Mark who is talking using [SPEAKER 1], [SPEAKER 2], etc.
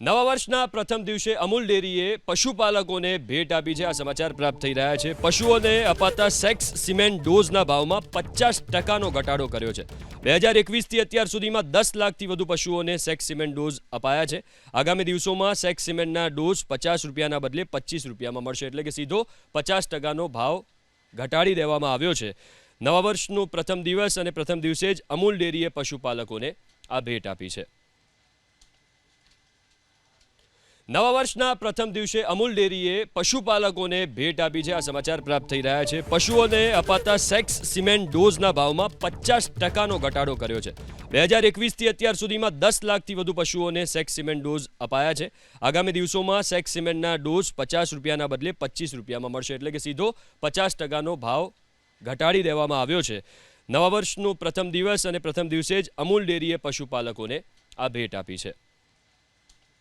[SPEAKER 1] નવા વર્ષના પ્રથમ દિવસે અમૂલ ડેરીએ પશુપાલકોને ભેટ આપી છે. આ સમાચાર પ્રાપ્ત થઈ રહ્યા છે. પશુઓને અપાતા સેક્સ સિમેન્ટ ડોઝના ભાવમાં પચાસ ટકાનો ઘટાડો કર્યો છે. બે હજાર એકવીસથી અત્યાર સુધીમાં દસ લાખથી વધુ પશુઓને સેક્સ સિમેન્ટ ડોઝ અપાયા છે. આગામી દિવસોમાં સેક્સ સિમેન્ટના ડોઝ પચાસ રૂપિયાના બદલે પચીસ રૂપિયામાં મળશે. એટલે કે સીધો પચાસ ટકાનો ભાવ ઘટાડી દેવામાં આવ્યો છે. નવા વર્ષનું પ્રથમ દિવસ અને પ્રથમ દિવસે જ અમૂલ ડેરીએ પશુપાલકોને આ ભેટ આપી છે. નવા વર્ષના પ્રથમ દિવસે અમૂલ ડેરીએ પશુપાલકોને ભેટ આપી છે. આ સમાચાર પ્રાપ્ત થઈ રહ્યા છે. પશુઓને અપાતા સેક્સ સિમેન્ટ ડોઝના ભાવમાં પચાસ ટકાનો ઘટાડો કર્યો છે. બે હજાર એકવીસથી અત્યાર સુધીમાં દસ લાખથી વધુ પશુઓને સેક્સ સિમેન્ટ ડોઝ અપાયા છે. આગામી દિવસોમાં સેક્સ સિમેન્ટના ડોઝ પચાસ રૂપિયાના બદલે પચીસ રૂપિયામાં મળશે. એટલે કે સીધો પચાસ ટકાનો ભાવ ઘટાડી દેવામાં આવ્યો છે. નવા વર્ષનો પ્રથમ દિવસ અને પ્રથમ દિવસે જ અમૂલ ડેરીએ પશુપાલકોને આ ભેટ આપી છે.